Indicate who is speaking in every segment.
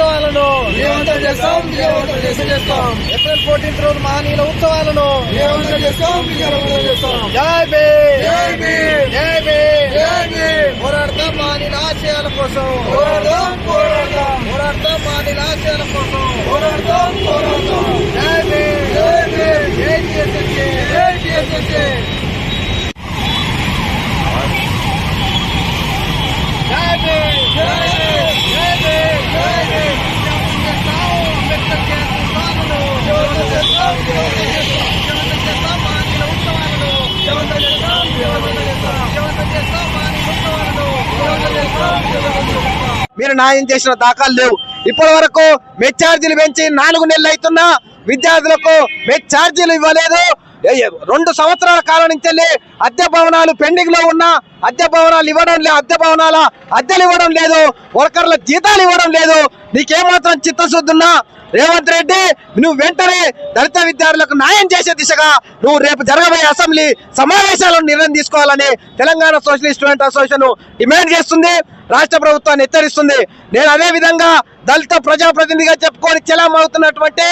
Speaker 1: ఉత్సవాలను
Speaker 2: విజయవంతం చేస్తాం విజయవంతం చేసి చేస్తాం.
Speaker 1: ఏప్రిల్ ఫోర్టీన్త్ రోజు మహనీయుల ఉత్సవాలను
Speaker 2: విజయవంతం చేస్తాం విజయవంతం చేస్తాం.
Speaker 1: జై భీమ్!
Speaker 2: జై
Speaker 1: పోరాడతాం మహనీయుల ఆశయాల కోసం. పోరాడతాం మహనీయుల ఆశయాల కోసం. జై భీమ్
Speaker 2: జై
Speaker 1: టీఎస్ఎస్ఏ
Speaker 2: జై టీఎస్ఎస్ఏ
Speaker 1: జై భీమ్
Speaker 2: జై భీమ్
Speaker 1: జై భీమ్
Speaker 2: జై భీమ్
Speaker 1: చేస్తాం అంబేద్కర్ జయంతి ఉత్సవాలను
Speaker 2: విజయవంతం చేస్తాం విజయవంతం చేస్తాం
Speaker 1: విజయవంతం చేస్తాం మహనీయుల ఉత్సవాలను
Speaker 2: విజయవంతం చేస్తాం విజయవంతం చేస్తాం
Speaker 1: విజయవంతం చేస్తాం మహనీయుల ఉత్సవాలను
Speaker 2: విజయవంతం చేస్తాం విజయవంతం చేస్తాం
Speaker 3: మీరు న్యాయం చేసిన దాఖలు లేవు. ఇప్పటి వరకు మెచ్ ఛార్జీలు పెంచి నాలుగు నెలలు అవుతున్నా విద్యార్థులకు మెచ్ ఛార్జీలు ఇవ్వలేదు. రెండు సంవత్సరాల కాలం నుంచి వెళ్ళి అద్దె భవనాలు పెండింగ్లో ఉన్న అద్దె భవనాలు ఇవ్వడం లేదు అద్దె భవనాల అద్దెలు ఇవ్వడం లేదు. వర్కర్ల జీతాలు ఇవ్వడం లేదు. నీకేమాత్రం చిత్తశుద్ధి ఉన్నా రేవంత్ రెడ్డి నువ్వు వెంటనే దళిత విద్యార్థులకు న్యాయం చేసే దిశగా నువ్వు రేపు జరగబోయే అసెంబ్లీ సమావేశాలను నిర్ణయం తీసుకోవాలని Telangana socialist student association demand చేస్తుంది రాష్ట్ర ప్రభుత్వాన్ని హెచ్చరిస్తుంది. నేను అదే విధంగా దళిత ప్రజాప్రతినిధిగా చెప్పుకొని చెలామవుతున్నటువంటి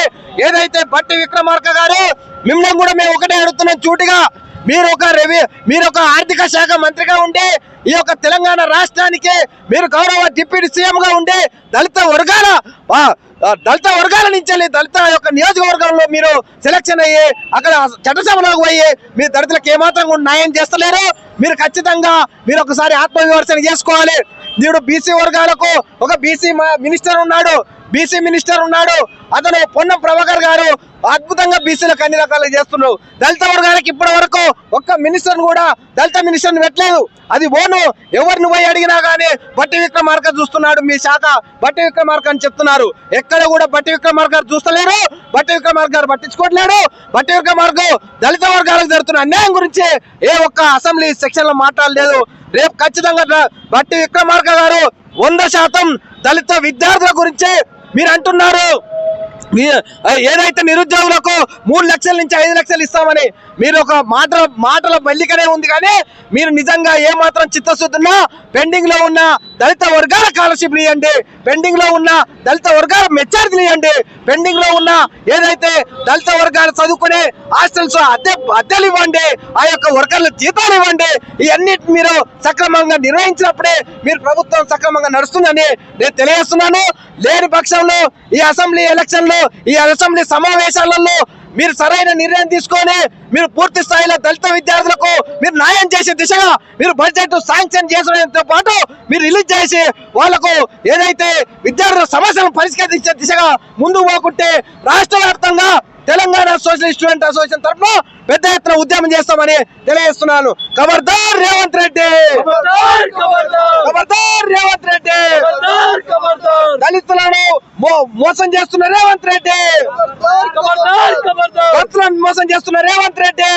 Speaker 3: ఏదైతే బట్టి విక్రమార్క గారు మిమ్మల్ని కూడా మేము ఒకటే అడుగుతున్నాం చూటిగా మీరు ఒక రెవె మీరు ఒక ఆర్థిక శాఖ మంత్రిగా ఉండే ఈ యొక్క తెలంగాణ రాష్ట్రానికి మీరు గౌరవ డిప్యూటీ సీఎంగా ఉండే దళిత వర్గాల దళిత వర్గాల నుంచి వెళ్ళి దళిత యొక్క నియోజకవర్గంలో మీరు సెలక్షన్ అయ్యి అక్కడ చట్టసభలోకి పోయి మీరు దళితులకు ఏమాత్రం కూడా న్యాయం చేస్తలేరు. మీరు ఖచ్చితంగా మీరు ఒకసారి ఆత్మవిమర్శన చేసుకోవాలి. మీరు బీసీ వర్గాలకు ఒక బీసీ మినిస్టర్ ఉన్నాడు. బీసీ మినిస్టర్ ఉన్నాడు. అతను పొన్నం ప్రభాకర్ గారు అద్భుతంగా బీసీలకు అన్ని రకాలు చేస్తున్నారు దళిత వర్గాలకు ఇప్పటి వరకు ఒక్క మినిస్టర్ కూడా దళిత మినిస్టర్ పెట్టలేదు. అది ఓను. ఎవరిని పోయి అడిగినా గానీ బట్టి విక్రమార్క చూస్తున్నాడు మీ శాఖ. బట్టి విక్రమార్క అని చెప్తున్నారు. ఎక్కడ కూడా బట్టి విక్రమార్క చూస్తలేరు. బట్టి విక్రమార్క గారు పట్టించుకోవట్లేడు బట్టి విక్రమార్క దళిత వర్గాలకు జరుగుతున్న అన్యాయం గురించి ఏ ఒక్క అసెంబ్లీ సెక్షన్లో మాట్లాడలేదు. రేపు ఖచ్చితంగా బట్టి విక్రమార్క గారు వంద శాతం దళిత విద్యార్థుల గురించి మీరు అంటున్నారు మీ- ఏదైతే నిరుద్యోగులకు మూడు లక్షల నుంచి ఐదు లక్షలు ఇస్తామని మీరు ఒక మాట మాటల మల్లికనే ఉంది కానీ మీరు నిజంగా ఏ మాత్రం చిత్తశుద్ధి పెండింగ్లో ఉన్న దళిత వర్గాల స్కాలర్షిప్ ఇవ్వండి పెండింగ్లో ఉన్న దళిత వర్గాల మెచ్చార్జీలు ఇవ్వండి పెండింగ్లో ఉన్న ఏదైతే దళిత వర్గాలు చదువుకునే హాస్టల్స్ అద్దె అద్దెలు ఇవ్వండి ఆ యొక్క వర్కర్ల జీతాలు ఇవ్వండి ఇవన్నీ మీరు సక్రమంగా నిర్వహించినప్పుడే మీరు ప్రభుత్వం సక్రమంగా నడుస్తుందని నేను తెలియజేస్తున్నాను. లేని పక్షంలో ఈ అసెంబ్లీ ఎలక్షన్లో ఈ అసెంబ్లీ సమావేశాలలో మీరు సరైన నిర్ణయం తీసుకొని మీరు పూర్తి స్థాయిలో దళిత విద్యార్థులకు మీరు న్యాయం చేసే దిశగా మీరు బడ్జెట్ శాంక్షన్ చేయడంతో పాటు మీరు రిలీజ్ చేసి వాళ్ళకు ఏదైతే విద్యార్థుల సమస్యలను పరిష్కరించే దిశగా ముందుకు పోకుంటే రాష్ట్ర వ్యాప్తంగా తెలంగాణ సోషలిస్ట్ స్టూడెంట్ అసోసియేషన్ తరఫున పెద్ద ఎత్తున ఉద్యమం చేస్తామని తెలియజేస్తున్నాను. ఖబర్దార్ రేవంత్ రెడ్డి!
Speaker 2: ఖబర్దార్
Speaker 3: రేవంత్ రెడ్డి! దళితులను మోసం చేస్తున్న రేవంత్ రెడ్డి! మోసం చేస్తున్న రేవంత్ రెడ్డి!